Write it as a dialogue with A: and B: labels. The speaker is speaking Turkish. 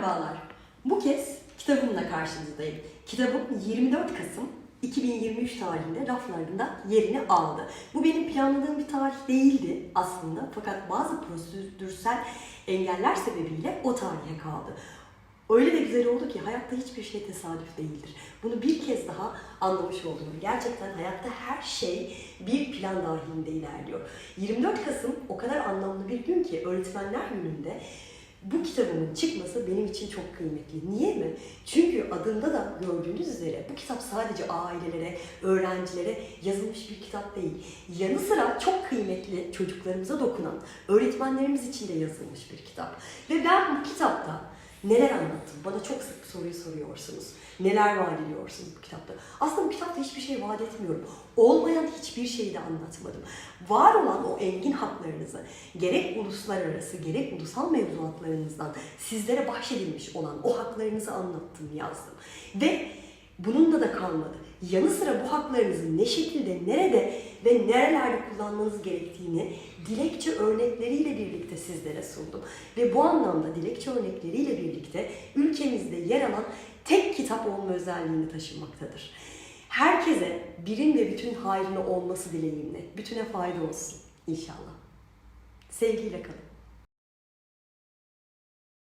A: Merhabalar. Bu kez kitabımla karşınızdayım. Kitabım 24 Kasım 2023 tarihinde raflarında yerini aldı. Bu benim planladığım bir tarih değildi aslında fakat bazı prosedürsel engeller sebebiyle o tarihe kaldı. Öyle de güzel oldu ki hayatta hiçbir şey tesadüf değildir. Bunu bir kez daha anlamış oldum. Gerçekten hayatta her şey bir plan dahilinde ilerliyor. 24 Kasım o kadar anlamlı bir gün ki öğretmenler gününde bu kitabımın çıkması benim için çok kıymetli. Niye mi? Çünkü adında da gördüğünüz üzere bu kitap sadece ailelere, öğrencilere yazılmış bir kitap değil. Yanı sıra çok kıymetli çocuklarımıza dokunan öğretmenlerimiz için de yazılmış bir kitap. Ve ben bu kitapta neler anlattım? Bana çok sık soruyu soruyorsunuz. Neler vaat ediyorsunuz bu kitapta? Aslında bu kitapta hiçbir şey vaat etmiyorum. Olmayan hiçbir şeyi de anlatmadım. Var olan o engin haklarınızı gerek uluslararası gerek ulusal mevzuatlarınızdan sizlere bahşedilmiş olan o haklarınızı anlattım, yazdım. Ve bununla da kalmadı. Yanı sıra bu haklarınızı ne şekilde, nerede ve nerelerde kullanmanız gerektiğini dilekçe örnekleriyle birlikte sizlere sundum. Ve bu anlamda dilekçe örnekleriyle birlikte ülkemizde yer alan tek kitap olma özelliğini taşımaktadır. Herkese birin ve bütün hayrına olması dileğimle. Bütüne fayda olsun inşallah. Sevgiyle kalın.